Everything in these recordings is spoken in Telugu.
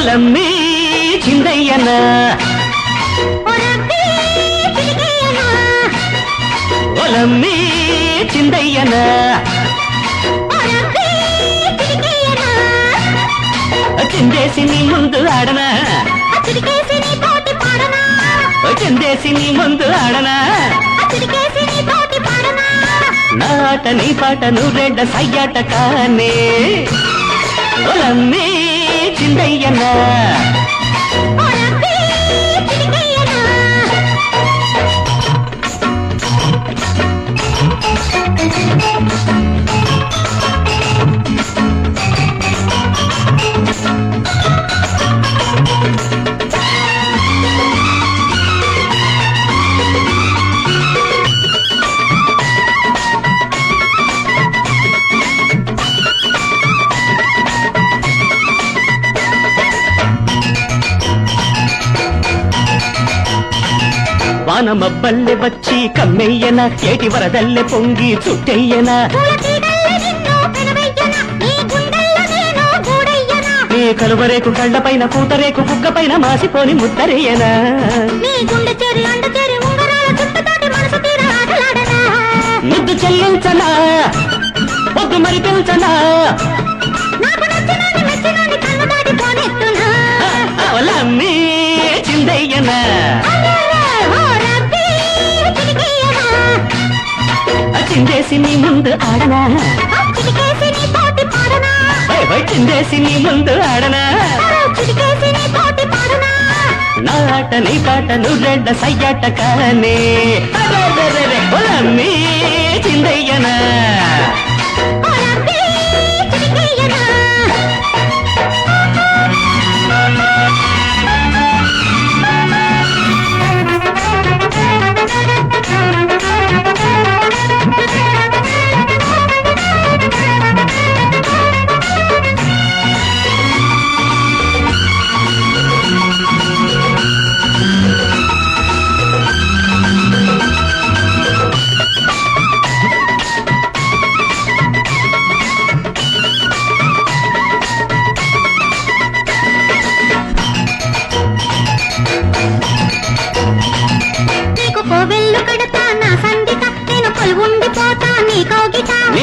ఒలమ్మి చిందయ్యన. ఒలమ్మి చిందయ్యన? చిందేసి నీ ముందు ఆడనా? చిందేసి నీ ముందు ఆడనా? నాట నీ పాట నువ్వెడ్డ సయ్యాట కానే. ఒలమ్మి చిందయ్యన ఒరబ్బి వానమబ్బల్లె వచ్చి కమ్మెయ్యన ఏటి వరదల్లె పొంగి చుట్టెయ్యన. పూల తీగల్ల నీ కలువరేకు కళ్ళపైన పూతరేకు బుగ్గపైన మాసిపోని ముద్దరేయనా ముద్దు చెల్లించనా? పొద్దు మరి పిల్చనా చిందయ్యనా. చిందేసి నీ ముందు ఆడనా? చిందేసి నీ ముందు ఆడనా నీ నీ పాట నువ్వెడ్డ సయ్యాట కానే.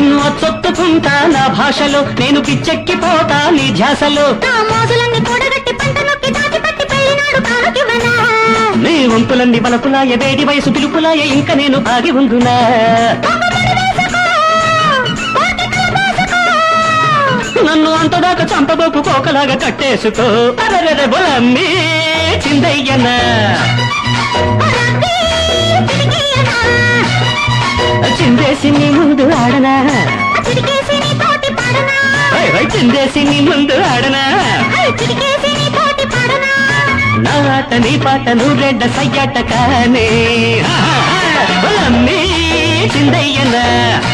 నిన్ను అచ్చొత్తుకుంటా నా భాషలో నేను పిచ్చెక్కిపోతా నీ ధ్యాసలో. నా వంతులన్నీ వలపులాయ వేడి వయసు పిలుపులాయ ఇంక నేను ఆగి ఉందునా నన్ను అంతదాకా చంపబోకు కోకలాగా కట్టేసుకో. అరరెరె బొలమ్మి చిందయ్యన. చిందేసి నీ ముందు ఆడనా చిరికేసి నీ తోటి పాడనా నాట నీ పాట నువ్వెడ్డ సయ్యాట కానే బొలమ్మి చిందయ్యన అరే